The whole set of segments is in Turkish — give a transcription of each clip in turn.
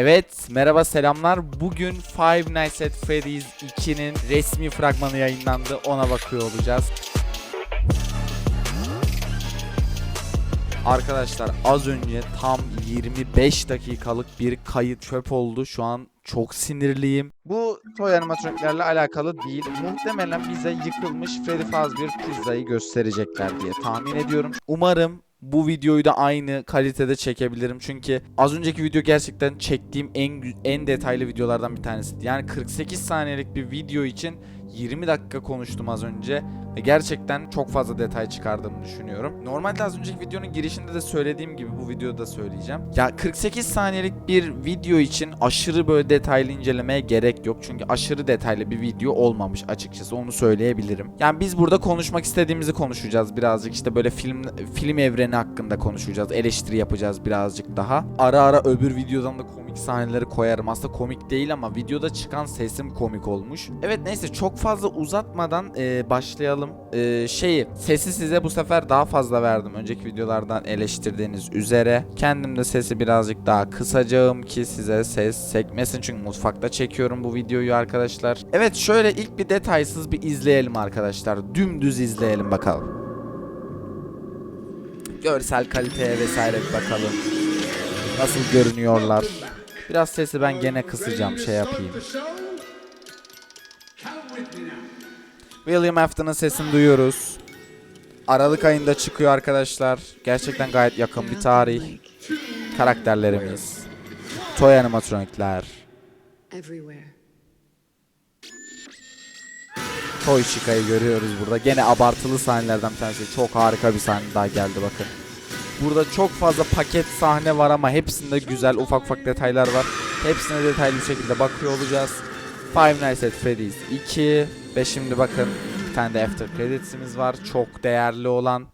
Evet, merhaba selamlar. Bugün Five Nights at Freddy's 2'nin resmi fragmanı yayınlandı. Ona bakıyor olacağız. Arkadaşlar az önce tam 25 dakikalık bir kayıt çöp oldu. Şu an çok sinirliyim. Bu toy animatroniklerle alakalı değil. Muhtemelen bize yıkılmış Freddy Fazbear pizzayı gösterecekler diye tahmin ediyorum. Umarım bu videoyu da aynı kalitede çekebilirim. Çünkü az önceki video gerçekten çektiğim en en detaylı videolardan bir tanesiydi. Yani 48 saniyelik bir video için 20 dakika konuştum az önce gerçekten çok fazla detay çıkardığımı düşünüyorum. Normalde az önceki videonun girişinde de söylediğim gibi bu videoda söyleyeceğim. Ya 48 saniyelik bir video için aşırı böyle detaylı incelemeye gerek yok. Çünkü aşırı detaylı bir video olmamış açıkçası onu söyleyebilirim. Yani biz burada konuşmak istediğimizi konuşacağız birazcık işte böyle film film evreni hakkında konuşacağız. Eleştiri yapacağız birazcık daha. Ara ara öbür videodan da komik sahneleri koyarım. Aslında komik değil ama videoda çıkan sesim komik olmuş. Evet neyse çok fazla uzatmadan e, başlayalım. E, şeyi sesi size bu sefer daha fazla verdim. Önceki videolardan eleştirdiğiniz üzere. Kendim de sesi birazcık daha kısacağım ki size ses sekmesin. Çünkü mutfakta çekiyorum bu videoyu arkadaşlar. Evet şöyle ilk bir detaysız bir izleyelim arkadaşlar. Dümdüz izleyelim bakalım. Görsel kaliteye vesaire bir bakalım. Nasıl görünüyorlar. Biraz sesi ben gene kısacağım şey yapayım. William Afton'ın sesini duyuyoruz. Aralık ayında çıkıyor arkadaşlar. Gerçekten gayet yakın bir tarih. Karakterlerimiz. Toy animatronikler. Toy Chica'yı görüyoruz burada. Gene abartılı sahnelerden bir tanesi. Çok harika bir sahne daha geldi bakın. Burada çok fazla paket sahne var ama hepsinde güzel ufak ufak detaylar var. Hepsine detaylı bir şekilde bakıyor olacağız. Five Nights at Freddy's 2 ve şimdi bakın bir tane de after credits'imiz var. Çok değerli olan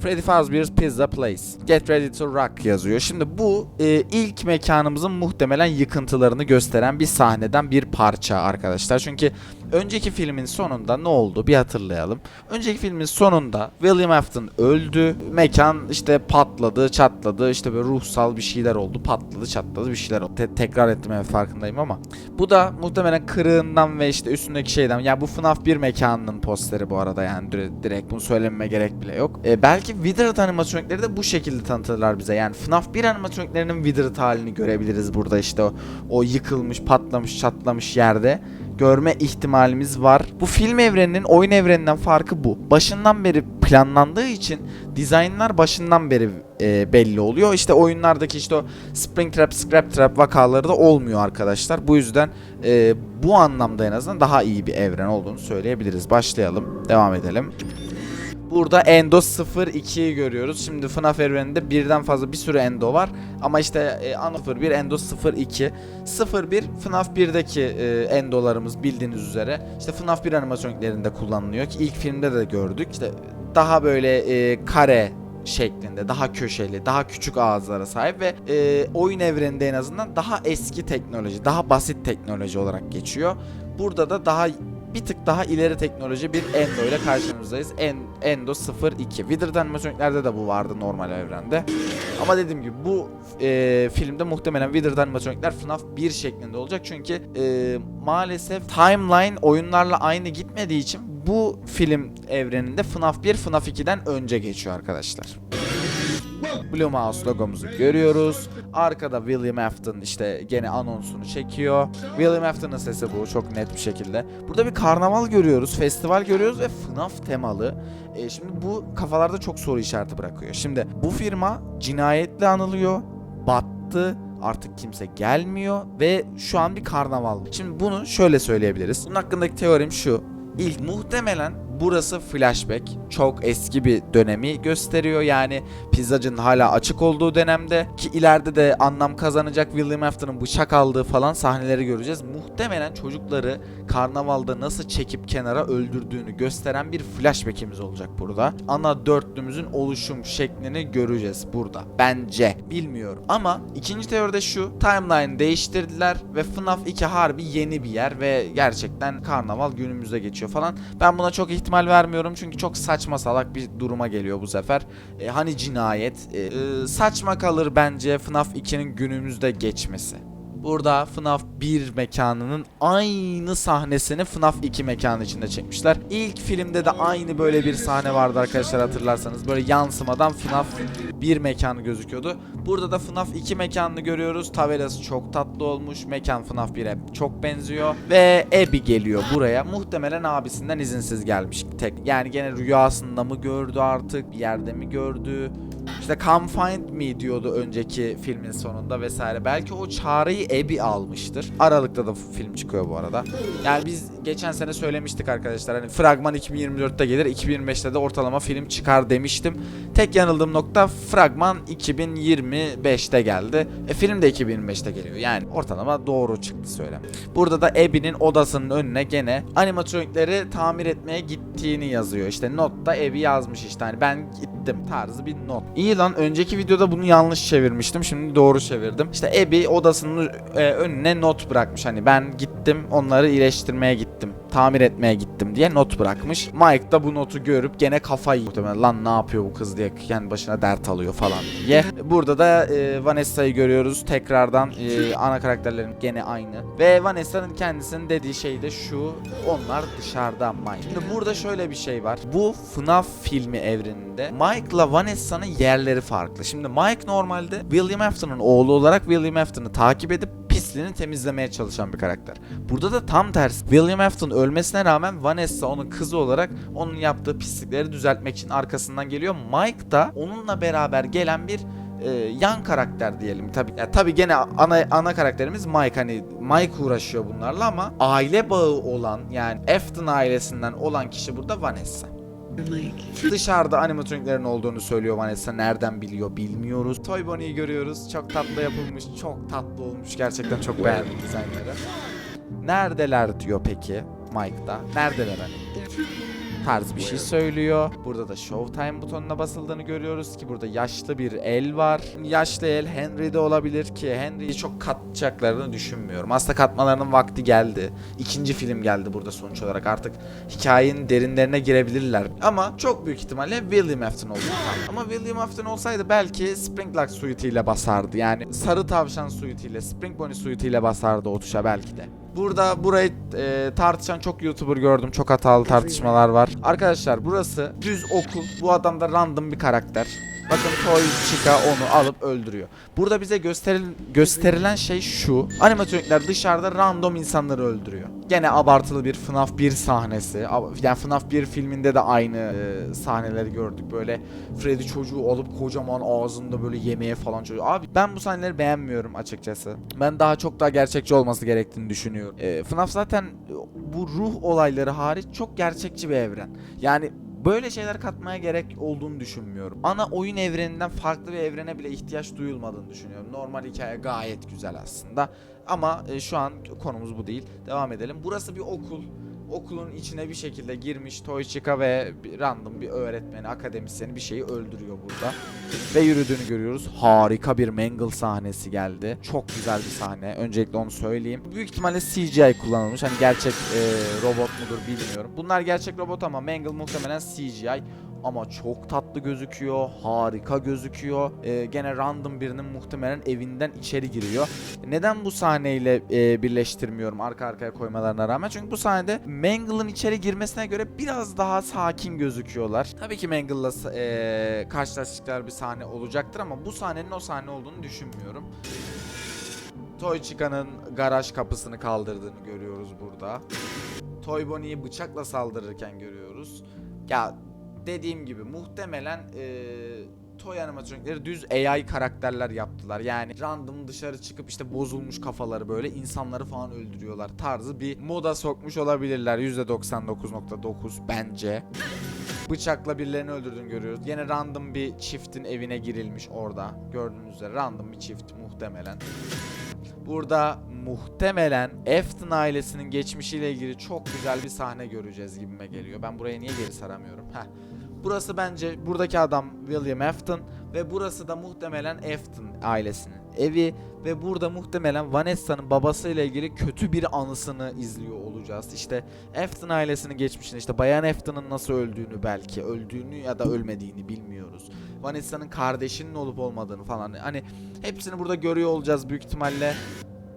Freddy Fazbear's Pizza Place. Get ready to rock yazıyor. Şimdi bu e, ilk mekanımızın muhtemelen yıkıntılarını gösteren bir sahneden bir parça arkadaşlar. Çünkü önceki filmin sonunda ne oldu bir hatırlayalım. Önceki filmin sonunda William Afton öldü. Mekan işte patladı, çatladı. işte böyle ruhsal bir şeyler oldu. Patladı, çatladı bir şeyler oldu. Te- tekrar ettim evet farkındayım ama. Bu da muhtemelen kırığından ve işte üstündeki şeyden. Ya bu FNAF 1 mekanının posteri bu arada yani dire- direkt bunu söylememe gerek bile yok. E, belki Withered animatronikleri de bu şekilde tanıtırlar bize. Yani FNAF 1 animatroniklerinin Withered halini görebiliriz burada işte o, o yıkılmış, patlamış, çatlamış yerde görme ihtimalimiz var. Bu film evreninin oyun evreninden farkı bu. Başından beri planlandığı için dizaynlar başından beri e, belli oluyor. İşte oyunlardaki işte o Springtrap, Scraptrap vakaları da olmuyor arkadaşlar. Bu yüzden e, bu anlamda en azından daha iyi bir evren olduğunu söyleyebiliriz. Başlayalım. Devam edelim. Burada Endo 02'yi görüyoruz. Şimdi FNAF evreninde birden fazla bir sürü Endo var. Ama işte e, ana 01 Endo 02. 01 FNAF 1'deki e, Endo'larımız bildiğiniz üzere. işte FNAF 1 animatroniklerinde kullanılıyor ki ilk filmde de gördük. İşte daha böyle e, kare şeklinde, daha köşeli, daha küçük ağızlara sahip ve e, oyun evreninde en azından daha eski teknoloji, daha basit teknoloji olarak geçiyor. Burada da daha bir tık daha ileri teknoloji bir Endo ile karşınızdayız. En, Endo 02. Withered animatroniklerde de bu vardı normal evrende. Ama dediğim gibi bu e, filmde muhtemelen Withered animatronikler FNAF 1 şeklinde olacak. Çünkü e, maalesef timeline oyunlarla aynı gitmediği için bu film evreninde FNAF 1 FNAF 2'den önce geçiyor arkadaşlar. Blue Mouse logomuzu görüyoruz. Arkada William Afton işte gene anonsunu çekiyor. William Afton'ın sesi bu çok net bir şekilde. Burada bir karnaval görüyoruz, festival görüyoruz ve FNAF temalı. E, şimdi bu kafalarda çok soru işareti bırakıyor. Şimdi bu firma cinayetle anılıyor, battı, artık kimse gelmiyor ve şu an bir karnaval. Şimdi bunu şöyle söyleyebiliriz. Bunun hakkındaki teorim şu. İlk muhtemelen burası flashback. Çok eski bir dönemi gösteriyor. Yani pizzacının hala açık olduğu dönemde ki ileride de anlam kazanacak William Afton'ın bıçak aldığı falan sahneleri göreceğiz. Muhtemelen çocukları karnavalda nasıl çekip kenara öldürdüğünü gösteren bir flashback'imiz olacak burada. Ana dörtlümüzün oluşum şeklini göreceğiz burada. Bence. Bilmiyorum. Ama ikinci teoride şu. Timeline değiştirdiler ve FNAF 2 harbi yeni bir yer ve gerçekten karnaval günümüzde geçiyor falan. Ben buna çok ihtimal vermiyorum çünkü çok saçma salak bir duruma geliyor bu sefer. E, hani cinayet. E, e, saçma kalır bence FNAF 2'nin günümüzde geçmesi. Burada FNAF 1 mekanının aynı sahnesini FNAF 2 mekanı içinde çekmişler. İlk filmde de aynı böyle bir sahne vardı arkadaşlar hatırlarsanız. Böyle yansımadan FNAF 1 mekanı gözüküyordu. Burada da FNAF 2 mekanını görüyoruz. Tabelası çok tatlı olmuş. Mekan FNAF 1'e çok benziyor. Ve Abby geliyor buraya. Muhtemelen abisinden izinsiz gelmiş. Tek yani gene rüyasında mı gördü artık? Bir yerde mi gördü? İşte Come Find Me diyordu önceki filmin sonunda vesaire. Belki o çağrıyı Abby almıştır. Aralıkta da film çıkıyor bu arada. Yani biz geçen sene söylemiştik arkadaşlar. Hani fragman 2024'te gelir, 2025'te de ortalama film çıkar demiştim. Tek yanıldığım nokta fragman 2025'te geldi. E film de 2025'te geliyor. Yani ortalama doğru çıktı söylem. Burada da Abby'nin odasının önüne gene animatronikleri tamir etmeye gittiğini yazıyor. İşte notta Abby yazmış işte hani ben gittim tarzı bir not. İyi lan önceki videoda bunu yanlış çevirmiştim. Şimdi doğru çevirdim. İşte Abby odasının e, önüne not bırakmış. Hani ben gittim onları iyileştirmeye gittim. Tamir etmeye gittim diye not bırakmış. Mike da bu notu görüp gene kafayı muhtemelen lan ne yapıyor bu kız diye kendi başına dert alıyor falan diye. Burada da e, Vanessa'yı görüyoruz. Tekrardan e, ana karakterlerin gene aynı. Ve Vanessa'nın kendisinin dediği şey de şu. Onlar dışarıda Mike. Şimdi burada şöyle bir şey var. Bu FNAF filmi evreninde Mike'la Vanessa'nın yerleri farklı. Şimdi Mike normalde William Afton'un oğlu olarak William Afton'u takip edip pisliğini temizlemeye çalışan bir karakter. Burada da tam tersi. William Afton ölmesine rağmen Vanessa onun kızı olarak onun yaptığı pislikleri düzeltmek için arkasından geliyor. Mike da onunla beraber gelen bir e, yan karakter diyelim. Tabii ya, tabii gene ana ana karakterimiz Mike hani Mike uğraşıyor bunlarla ama aile bağı olan yani Afton ailesinden olan kişi burada Vanessa. Mike. Dışarıda animatroniklerin olduğunu söylüyor Vanessa. Nereden biliyor bilmiyoruz. Toy Bonnie'yi görüyoruz. Çok tatlı yapılmış. Çok tatlı olmuş. Gerçekten çok beğendim dizaynları. Neredeler diyor peki Mike'da. Neredeler hani? Tarz bir şey söylüyor. Burada da Showtime butonuna basıldığını görüyoruz ki burada yaşlı bir el var. Yaşlı el Henry'de olabilir ki Henry'yi çok katacaklarını düşünmüyorum. Aslında katmalarının vakti geldi. İkinci film geldi burada sonuç olarak. Artık hikayenin derinlerine girebilirler. Ama çok büyük ihtimalle William Afton oldu. Ama William Afton olsaydı belki Springlock suite ile basardı. Yani sarı tavşan suite ile Spring Bonnie suite ile basardı o tuşa belki de. Burada burayı e, tartışan çok YouTuber gördüm. Çok hatalı tartışmalar var. Arkadaşlar burası düz okul. Bu adam da random bir karakter. Bakın Toy Chica onu alıp öldürüyor. Burada bize gösteril gösterilen şey şu. Animatronikler dışarıda random insanları öldürüyor. Gene abartılı bir FNAF 1 sahnesi. Yani FNAF 1 filminde de aynı e, sahneleri gördük. Böyle Freddy çocuğu alıp kocaman ağzında böyle yemeğe falan çocuğu. Abi ben bu sahneleri beğenmiyorum açıkçası. Ben daha çok daha gerçekçi olması gerektiğini düşünüyorum. E, FNAF zaten bu ruh olayları hariç çok gerçekçi bir evren. Yani böyle şeyler katmaya gerek olduğunu düşünmüyorum. Ana oyun evreninden farklı bir evrene bile ihtiyaç duyulmadığını düşünüyorum. Normal hikaye gayet güzel aslında. Ama e, şu an konumuz bu değil. Devam edelim. Burası bir okul. Okulun içine bir şekilde girmiş Toychika ve bir random bir öğretmeni, akademisyeni bir şeyi öldürüyor burada. Ve yürüdüğünü görüyoruz. Harika bir Mangle sahnesi geldi. Çok güzel bir sahne. Öncelikle onu söyleyeyim. Büyük ihtimalle CGI kullanılmış. Hani gerçek e, robot mudur bilmiyorum. Bunlar gerçek robot ama Mangle muhtemelen CGI. Ama çok tatlı gözüküyor. Harika gözüküyor. E, gene random birinin muhtemelen evinden içeri giriyor. Neden bu sahneyle e, birleştirmiyorum arka arkaya koymalarına rağmen? Çünkü bu sahnede Mangle'ın içeri girmesine göre biraz daha sakin gözüküyorlar. Tabii ki Mangle'la e, karşılaştıkları bir sahne olacaktır ama bu sahnenin o sahne olduğunu düşünmüyorum. Toy Chica'nın garaj kapısını kaldırdığını görüyoruz burada. Toy Bonnie'yi bıçakla saldırırken görüyoruz. Ya dediğim gibi muhtemelen eee Toy animatronikleri düz AI karakterler yaptılar. Yani random dışarı çıkıp işte bozulmuş kafaları böyle insanları falan öldürüyorlar tarzı bir moda sokmuş olabilirler. %99.9 bence. Bıçakla birilerini öldürdüğünü görüyoruz. Yine random bir çiftin evine girilmiş orada. Gördüğünüz üzere random bir çift muhtemelen. Burada muhtemelen Afton ailesinin geçmişiyle ilgili çok güzel bir sahne göreceğiz gibime geliyor. Ben buraya niye geri saramıyorum? Heh. Burası bence buradaki adam William Afton ve burası da muhtemelen Afton ailesinin evi ve burada muhtemelen Vanessa'nın babasıyla ilgili kötü bir anısını izliyor olacağız. İşte Afton ailesinin geçmişini işte Bayan Afton'ın nasıl öldüğünü belki öldüğünü ya da ölmediğini bilmiyoruz. Vanessa'nın kardeşinin olup olmadığını falan hani hepsini burada görüyor olacağız büyük ihtimalle.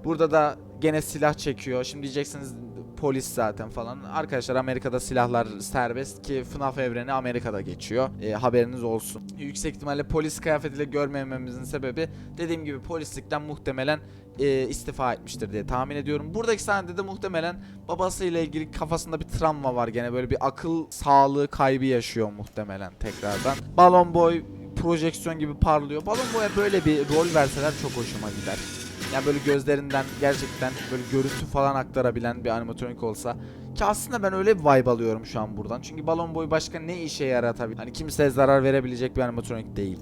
Burada da gene silah çekiyor. Şimdi diyeceksiniz polis zaten falan. Arkadaşlar Amerika'da silahlar serbest ki FNAF evreni Amerika'da geçiyor. E, haberiniz olsun. Yüksek ihtimalle polis kıyafetiyle görmememizin sebebi dediğim gibi polislikten muhtemelen e, istifa etmiştir diye tahmin ediyorum. Buradaki sahnede de muhtemelen babasıyla ilgili kafasında bir travma var gene böyle bir akıl sağlığı kaybı yaşıyor muhtemelen tekrardan. Balon Boy projeksiyon gibi parlıyor. Balon Boy'a böyle bir rol verseler çok hoşuma gider. Yani böyle gözlerinden gerçekten böyle görüntü falan aktarabilen bir animatronik olsa. Ki aslında ben öyle bir vibe alıyorum şu an buradan. Çünkü Balon Boy başka ne işe yaratabilir? Hani kimseye zarar verebilecek bir animatronik değil.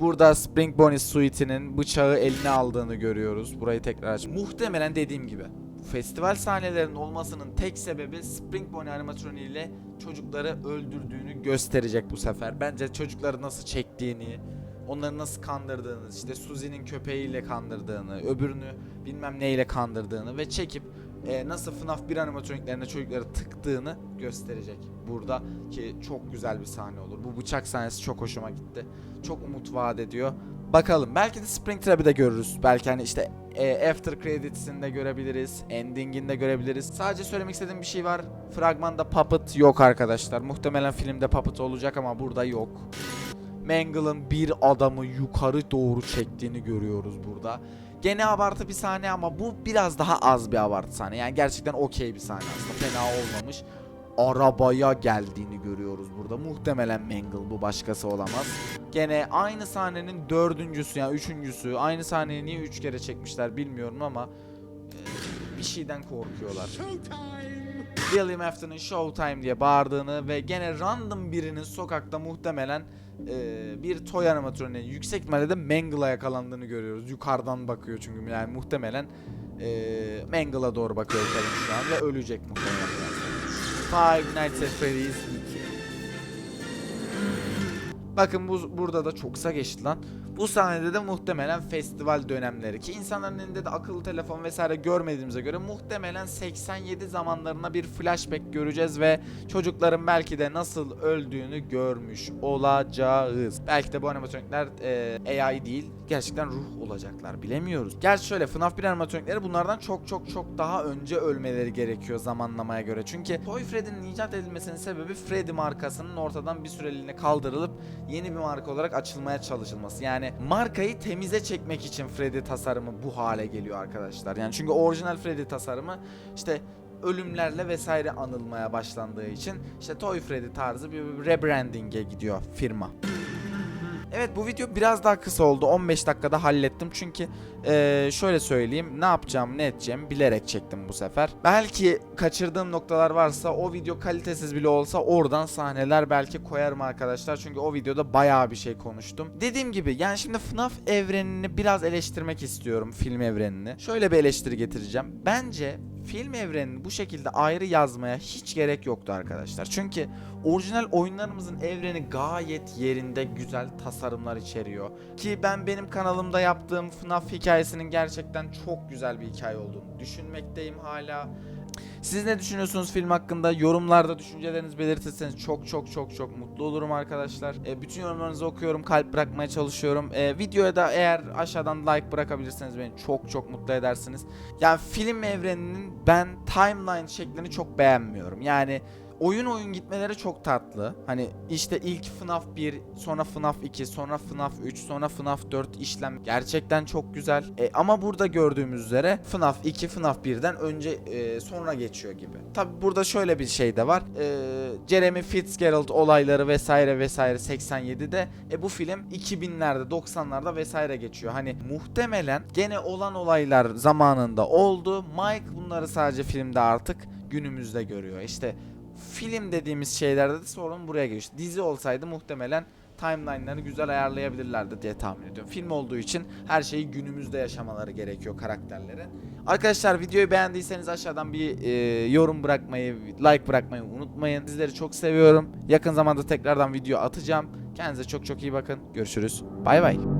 Burada Spring Bonnie Sweetie'nin bıçağı eline aldığını görüyoruz. Burayı tekrar aç. Muhtemelen dediğim gibi festival sahnelerinin olmasının tek sebebi Spring Bonnie animatroniği ile çocukları öldürdüğünü gösterecek bu sefer. Bence çocukları nasıl çektiğini, onları nasıl kandırdığını, işte Susie'nin köpeğiyle kandırdığını, öbürünü bilmem neyle kandırdığını ve çekip e, nasıl FNAF 1 animatroniklerine çocukları tıktığını gösterecek burada ki çok güzel bir sahne olur. Bu bıçak sahnesi çok hoşuma gitti. Çok umut vaat ediyor. Bakalım belki de Springtrap'i de görürüz. Belki hani işte e, After Credits'inde görebiliriz. Ending'inde görebiliriz. Sadece söylemek istediğim bir şey var. Fragmanda Puppet yok arkadaşlar. Muhtemelen filmde Puppet olacak ama burada yok. Mangle'ın bir adamı yukarı doğru çektiğini görüyoruz burada. Gene abartı bir sahne ama bu biraz daha az bir abartı sahne. Yani gerçekten okey bir sahne aslında. Fena olmamış. Arabaya geldiğini görüyoruz burada. Muhtemelen Mangle bu başkası olamaz. Gene aynı sahnenin dördüncüsü yani üçüncüsü. Aynı sahneyi niye üç kere çekmişler bilmiyorum ama e, bir şeyden korkuyorlar. William Afton'ın Showtime diye bağırdığını ve gene random birinin sokakta muhtemelen e, bir toy animatroniğe yüksek ihtimalle de Mangle'a yakalandığını görüyoruz. Yukarıdan bakıyor çünkü yani muhtemelen e, Mangle'a doğru bakıyor kadın şu an ve ölecek muhtemelen. Five Nights at Freddy's 2. Bakın bu burada da çok kısa geçti lan. Bu sahnede de muhtemelen festival dönemleri ki insanların elinde de akıllı telefon vesaire görmediğimize göre muhtemelen 87 zamanlarına bir flashback göreceğiz ve çocukların belki de nasıl öldüğünü görmüş olacağız. Belki de bu animatronikler e, AI değil gerçekten ruh olacaklar bilemiyoruz. Gerçi şöyle FNAF 1 animatronikleri bunlardan çok çok çok daha önce ölmeleri gerekiyor zamanlamaya göre. Çünkü Toy Freddy'nin icat edilmesinin sebebi Freddy markasının ortadan bir süreliğine kaldırılıp yeni bir marka olarak açılmaya çalışılması. Yani markayı temize çekmek için Freddy tasarımı bu hale geliyor arkadaşlar. Yani çünkü orijinal Freddy tasarımı işte ölümlerle vesaire anılmaya başlandığı için işte Toy Freddy tarzı bir rebranding'e gidiyor firma. Evet bu video biraz daha kısa oldu. 15 dakikada hallettim. Çünkü eee, şöyle söyleyeyim. Ne yapacağım ne edeceğim bilerek çektim bu sefer. Belki kaçırdığım noktalar varsa o video kalitesiz bile olsa oradan sahneler belki koyarım arkadaşlar. Çünkü o videoda bayağı bir şey konuştum. Dediğim gibi yani şimdi FNAF evrenini biraz eleştirmek istiyorum. Film evrenini. Şöyle bir eleştiri getireceğim. Bence film evrenini bu şekilde ayrı yazmaya hiç gerek yoktu arkadaşlar. Çünkü orijinal oyunlarımızın evreni gayet yerinde güzel tasarımlar içeriyor. Ki ben benim kanalımda yaptığım FNAF hikayesinin gerçekten çok güzel bir hikaye olduğunu düşünmekteyim hala. Siz ne düşünüyorsunuz film hakkında? Yorumlarda düşüncelerinizi belirtirseniz çok çok çok çok mutlu olurum arkadaşlar. E, bütün yorumlarınızı okuyorum, kalp bırakmaya çalışıyorum. E, videoya da eğer aşağıdan like bırakabilirseniz beni çok çok mutlu edersiniz. Yani film evreninin ben timeline şeklini çok beğenmiyorum. Yani oyun oyun gitmeleri çok tatlı. Hani işte ilk FNAF 1, sonra FNAF 2, sonra FNAF 3, sonra FNAF 4 işlem gerçekten çok güzel. E, ama burada gördüğümüz üzere FNAF 2, FNAF 1'den önce e, sonra geçiyor gibi. Tabi burada şöyle bir şey de var. E, Jeremy Fitzgerald olayları vesaire vesaire 87'de. E bu film 2000'lerde, 90'larda vesaire geçiyor. Hani muhtemelen gene olan olaylar zamanında oldu. Mike bunları sadece filmde artık günümüzde görüyor. İşte film dediğimiz şeylerde de sorun buraya. İşte dizi olsaydı muhtemelen timeline'larını güzel ayarlayabilirlerdi diye tahmin ediyorum. Film olduğu için her şeyi günümüzde yaşamaları gerekiyor karakterlerin. Arkadaşlar videoyu beğendiyseniz aşağıdan bir e, yorum bırakmayı, like bırakmayı unutmayın. Sizleri çok seviyorum. Yakın zamanda tekrardan video atacağım. Kendinize çok çok iyi bakın. Görüşürüz. Bay bay.